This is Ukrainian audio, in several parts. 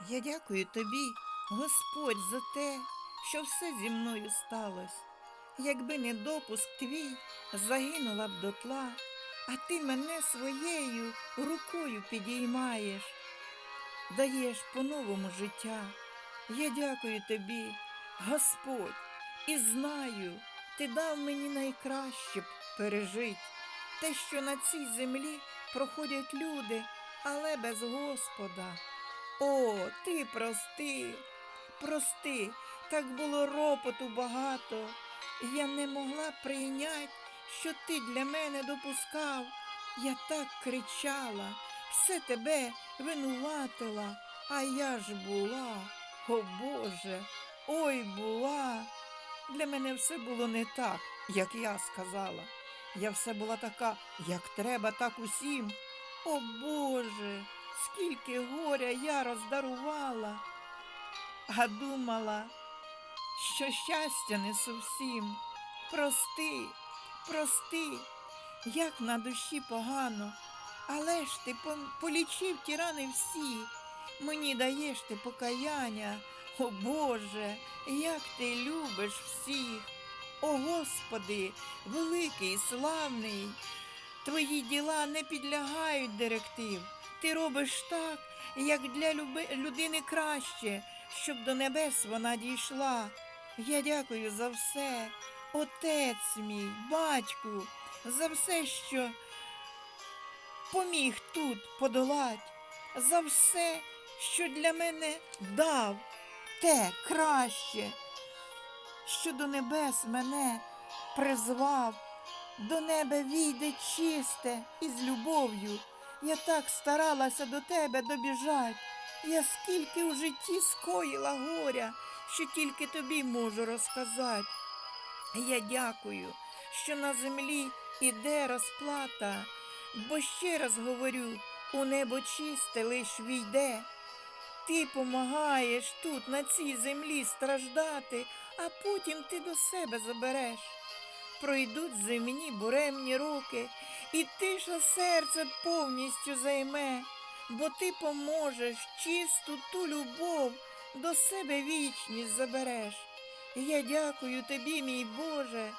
Я дякую тобі, Господь, за те, що все зі мною сталося. Якби не допуск твій, загинула б дотла, а ти мене своєю рукою підіймаєш, даєш по-новому життя. Я дякую тобі, Господь, і знаю, ти дав мені найкраще б пережить. Те, що на цій землі проходять люди, але без Господа. О, ти прости, прости, так було ропоту багато. Я не могла прийняти, що ти для мене допускав. Я так кричала, все тебе винуватила, а я ж була, о Боже, ой була. Для мене все було не так, як я сказала. Я все була така, як треба, так усім. О Боже, скільки горя я роздарувала, а думала, що щастя несу всім. Прости, прости, як на душі погано, але ж ти полічив ті рани всі, мені даєш ти покаяння, о Боже, як ти любиш всіх. О Господи, великий, славний, Твої діла не підлягають директив. Ти робиш так, як для люби- людини краще, щоб до небес вона дійшла. Я дякую за все, отець мій, батьку, за все, що поміг тут подолать, за все, що для мене дав те краще, що до небес мене призвав. До неба війде чисте і з любов'ю. Я так старалася до тебе добіжать. Я скільки у житті скоїла горя, що тільки тобі можу розказати. Я дякую, що на землі іде розплата, бо ще раз говорю, у небо чисте лиш війде. Ти помагаєш тут, на цій землі страждати, а потім ти до себе забереш пройдуть земні буремні роки, і тиша серце повністю займе, бо ти поможеш чисту ту любов до себе вічність забереш. Я дякую тобі, мій Боже,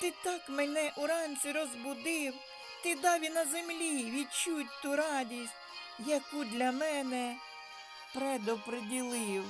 ти так мене уранці розбудив, ти дав і на землі відчуть ту радість, яку для мене предоприділив.